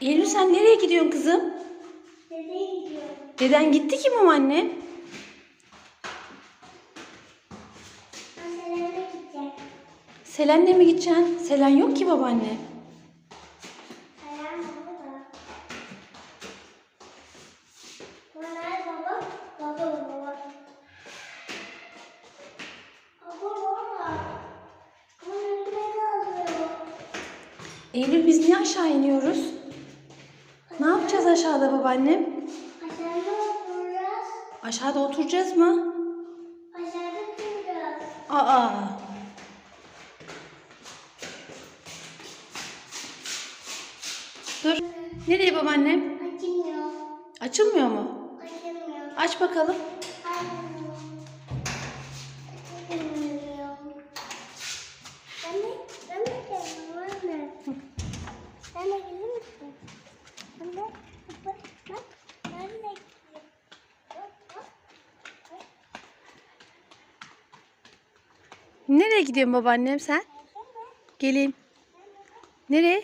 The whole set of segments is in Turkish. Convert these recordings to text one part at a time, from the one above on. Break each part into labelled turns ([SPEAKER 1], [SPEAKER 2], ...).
[SPEAKER 1] Eylül sen nereye gidiyorsun kızım?
[SPEAKER 2] Nereye gidiyor?
[SPEAKER 1] Deden gitti ki mum anne. Selen'le mi gideceksin? Selen yok ki babaanne.
[SPEAKER 2] Ayağım burada. Bunlar baba, baba baba. Baba baba. Bunun.
[SPEAKER 1] Eylül biz niye aşağı iniyoruz? Aşağıda babaannem?
[SPEAKER 2] Aşağıda oturacağız.
[SPEAKER 1] Aşağıda oturacağız mı?
[SPEAKER 2] Aşağıda oturacağız.
[SPEAKER 1] Aa. Dur. Nereye babaannem?
[SPEAKER 2] Açılmıyor.
[SPEAKER 1] Açılmıyor mu?
[SPEAKER 2] Açılmıyor.
[SPEAKER 1] Aç bakalım.
[SPEAKER 2] Açılmıyor. Ben de, ben de geldim anne. Sen de gelir misin? Ben de, bak, bak, ben de geleyim. Bak, bak, bak.
[SPEAKER 1] Nereye gidiyorsun babaannem sen? Geleyim. Nereye?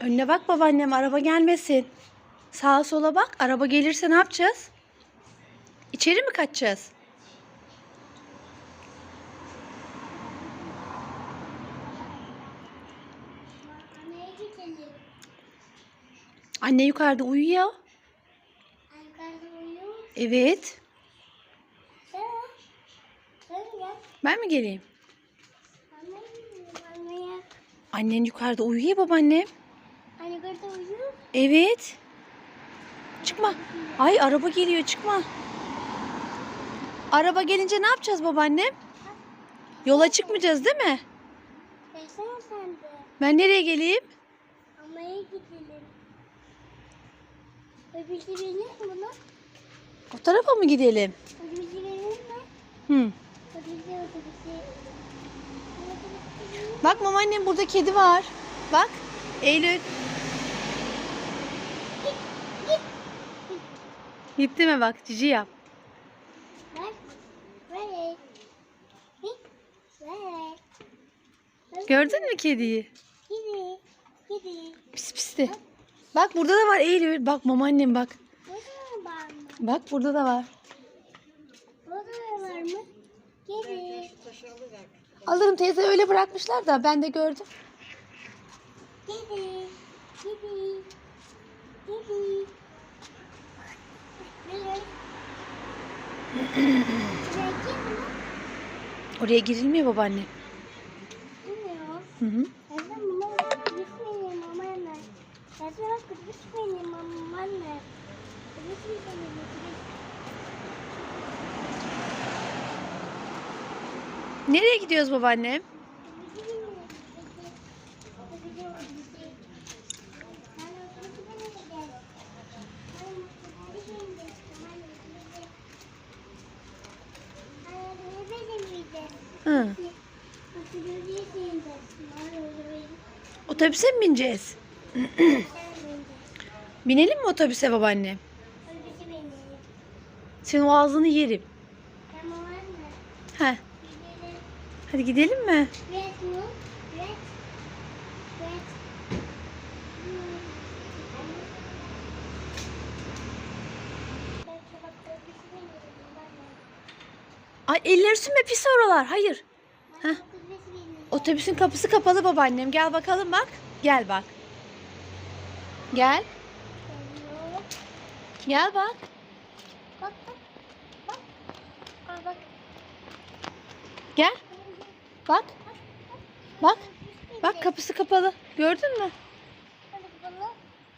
[SPEAKER 1] Önüne bak babaannem araba gelmesin. Sağa sola bak. Araba gelirse ne yapacağız? İçeri mi kaçacağız? Anne yukarıda uyuyor. Evet. Ben mi geleyim?
[SPEAKER 2] Anneye gidelim. Anneye.
[SPEAKER 1] Annen yukarıda uyuyor babaannem.
[SPEAKER 2] Anne yukarıda uyuyor.
[SPEAKER 1] Evet. Çıkma. Ay araba geliyor çıkma. Araba gelince ne yapacağız babaannem? Yola çıkmayacağız değil mi?
[SPEAKER 2] Gelsene sen de.
[SPEAKER 1] Ben nereye geleyim?
[SPEAKER 2] Anneye gidelim. Öbürü verir mi bunu?
[SPEAKER 1] O tarafa mı gidelim?
[SPEAKER 2] Öbürü verir mi?
[SPEAKER 1] Hı.
[SPEAKER 2] Öbürü öbürü.
[SPEAKER 1] Bak babaannem burada kedi var. Bak. Eylül. Gitti mi bak cici yap. Gördün mü kediyi?
[SPEAKER 2] Gidi. Gidi.
[SPEAKER 1] Pis pisti. Bak burada da var Eylül. Bak babaannem bak.
[SPEAKER 2] Burada da var mı?
[SPEAKER 1] Bak burada da var.
[SPEAKER 2] Burada da var mı? Gidi.
[SPEAKER 1] Alırım teyze öyle bırakmışlar da ben de gördüm.
[SPEAKER 2] Böyle. Buraya girme.
[SPEAKER 1] Oraya girilmiyor babaanne.
[SPEAKER 2] Bilmiyorum.
[SPEAKER 1] Hı hı
[SPEAKER 2] bak gitmeyelim ama anne. Gitmeyelim.
[SPEAKER 1] Nereye gidiyoruz babaannem? Hı. Otobüse mi bineceğiz? Binelim mi otobüse babaanne? Senin o ağzını yerim. Heh. Hadi gidelim mi? Ay eller sürme pis oralar. Hayır. Heh. Otobüsün kapısı kapalı babaannem. Gel bakalım bak. Gel bak. Gel. Gel bak.
[SPEAKER 2] Bak bak. Bak. Aa, bak.
[SPEAKER 1] Gel. Bak. Bak. Bak kapısı kapalı. Gördün mü?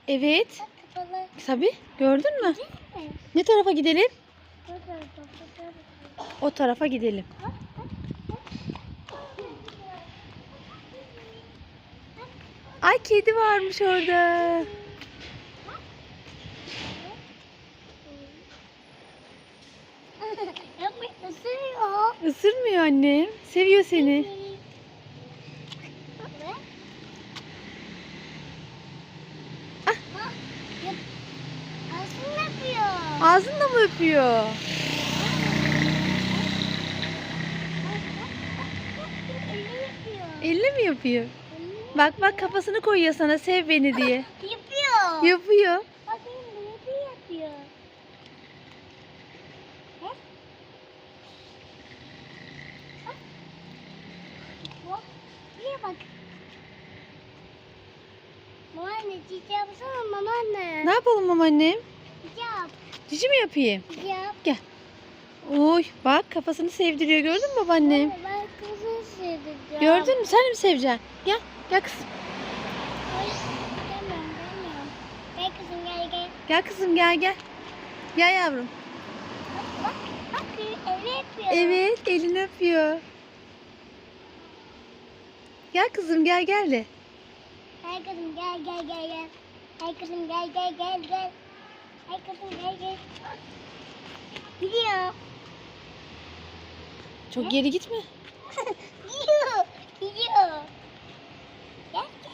[SPEAKER 1] Evet. Tabii. Gördün mü? Ne tarafa gidelim? O tarafa gidelim. Ay kedi varmış orada.
[SPEAKER 2] Yapma ısırıyor.
[SPEAKER 1] Isırmıyor annem. Seviyor seni. Ah.
[SPEAKER 2] Aslında yapıyor.
[SPEAKER 1] Ağzınla mı öpüyor? Elle mi yapıyor? Bak bak kafasını koyuyor sana sev beni diye.
[SPEAKER 2] Yapıyor.
[SPEAKER 1] Yapıyor.
[SPEAKER 2] Bak benim yapıyor yapıyor. He? Bak. Bak. Buraya bak. Mama anne cici yapsana mama anne.
[SPEAKER 1] Ne yapalım mama annem?
[SPEAKER 2] Cici yap.
[SPEAKER 1] Cici mi yapayım?
[SPEAKER 2] Yap.
[SPEAKER 1] Gel. Oy bak kafasını sevdiriyor gördün mü babaannem?
[SPEAKER 2] Anne, Ben kızı sevdim.
[SPEAKER 1] Gördün mü? Sen mi seveceksin? Gel. Gel kızım.
[SPEAKER 2] Ay, Gelmiyorum gelmiyorum. Gel kızım gel gel.
[SPEAKER 1] Gel kızım gel gel. Gel yavrum.
[SPEAKER 2] Bak bak bak evi yapıyor.
[SPEAKER 1] Evet elini öpüyor. Gel kızım gel gel de.
[SPEAKER 2] Gel kızım gel gel gel gel. Gel kızım gel gel gel gel. Gel kızım gel gel. Gidiyor.
[SPEAKER 1] Çok geri gitme.
[SPEAKER 2] Gidiyor. Gidiyor. Gel gel.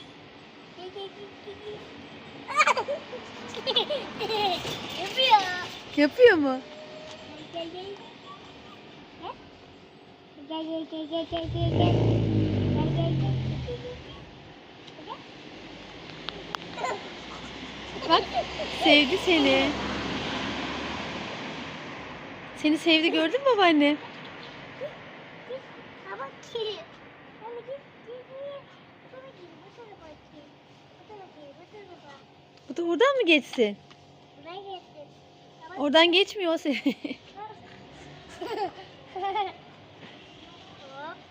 [SPEAKER 2] Gel gel gel gel. Yapıyor.
[SPEAKER 1] Yapıyor mu?
[SPEAKER 2] Gel. Gel gel gel gel gel gel gel. Gel
[SPEAKER 1] Bak sevdi seni. Seni sevdi gördün mü babaanne?
[SPEAKER 2] Baba kedi. Bu
[SPEAKER 1] da oradan mı geçsin?
[SPEAKER 2] Buradan geçsin.
[SPEAKER 1] Oradan geçmiyor o seni.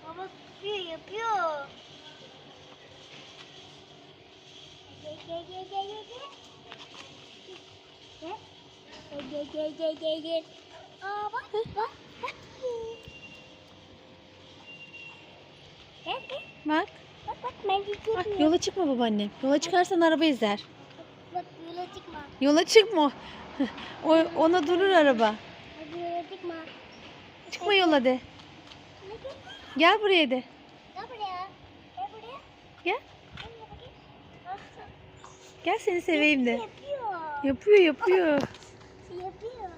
[SPEAKER 2] Baba yapıyor yapıyor. Gel gel gel gel gel gel. Bak bak bak.
[SPEAKER 1] Bak.
[SPEAKER 2] Bak ben
[SPEAKER 1] Bak yola çıkma babaannem. Yola çıkarsan araba ezer.
[SPEAKER 2] Bak yola çıkma.
[SPEAKER 1] Yola çıkma. O, ona durur araba.
[SPEAKER 2] Hadi yola çıkma.
[SPEAKER 1] Çıkma yola de.
[SPEAKER 2] Gel.
[SPEAKER 1] Buraya de.
[SPEAKER 2] Gel buraya. Gel buraya.
[SPEAKER 1] Gel.
[SPEAKER 2] Gel
[SPEAKER 1] seni seveyim de.
[SPEAKER 2] Yapıyor.
[SPEAKER 1] Yapıyor yapıyor.
[SPEAKER 2] Yapıyor.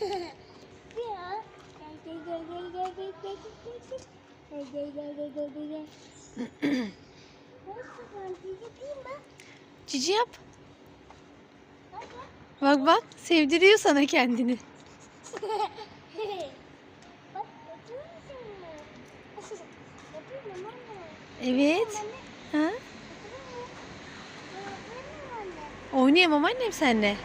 [SPEAKER 2] Yapıyor. Gel gel gel gel gel gel gel gel gel. Gel gel gel gel gel?
[SPEAKER 1] Cici yap.
[SPEAKER 2] Bak bak.
[SPEAKER 1] Sevdiriyor sana kendini. Evet. Ha? Oynayamam annem
[SPEAKER 2] seninle.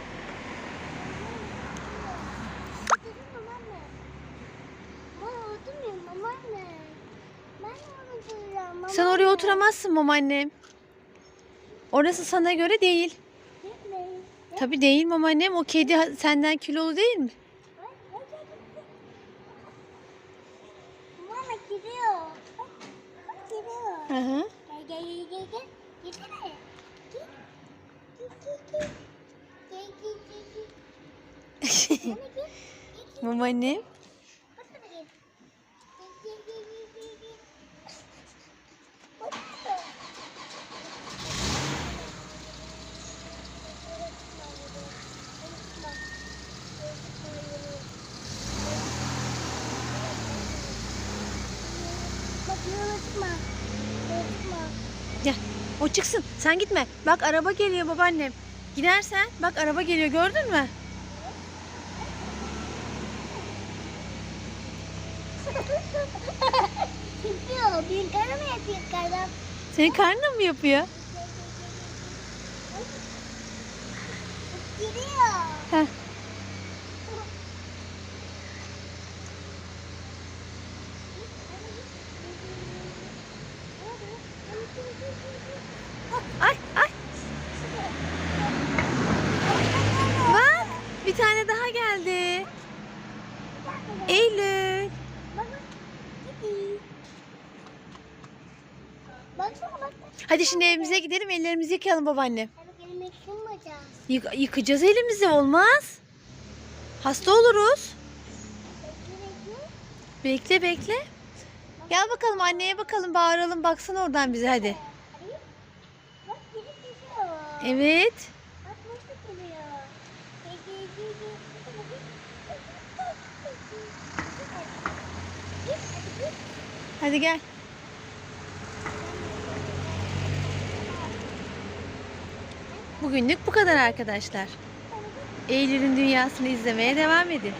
[SPEAKER 1] Sen oraya oturamazsın babaannem. Orası sana göre değil. Tabi değil babaannem. O kedi senden kilolu değil mi?
[SPEAKER 2] Mama gidiyor. Gidiyor.
[SPEAKER 1] Hı hı.
[SPEAKER 2] Gel gel gel gel. Unutma.
[SPEAKER 1] Gel. O çıksın. Sen gitme. Bak araba geliyor babaannem. Gidersen bak araba geliyor gördün mü?
[SPEAKER 2] Kere mi yapıyor kadın?
[SPEAKER 1] Senin karnın mı yapıyor?
[SPEAKER 2] Gidiyor.
[SPEAKER 1] Heh. Ay ay. Bak bir tane daha geldi. Eylül.
[SPEAKER 2] Bak bak. Gidiyor. Baksana bak.
[SPEAKER 1] Hadi şimdi evimize gidelim ellerimizi yıkayalım
[SPEAKER 2] benim ekşim olacağız.
[SPEAKER 1] Yık- yıkayacağız elimizi olmaz.
[SPEAKER 2] Hasta oluruz.
[SPEAKER 1] Bekle bekle.
[SPEAKER 2] Gel bakalım anneye bakalım bağıralım baksana oradan bize hadi. Evet. Hadi gel. Bugünlük bu kadar arkadaşlar. Eylül'ün dünyasını izlemeye devam edin.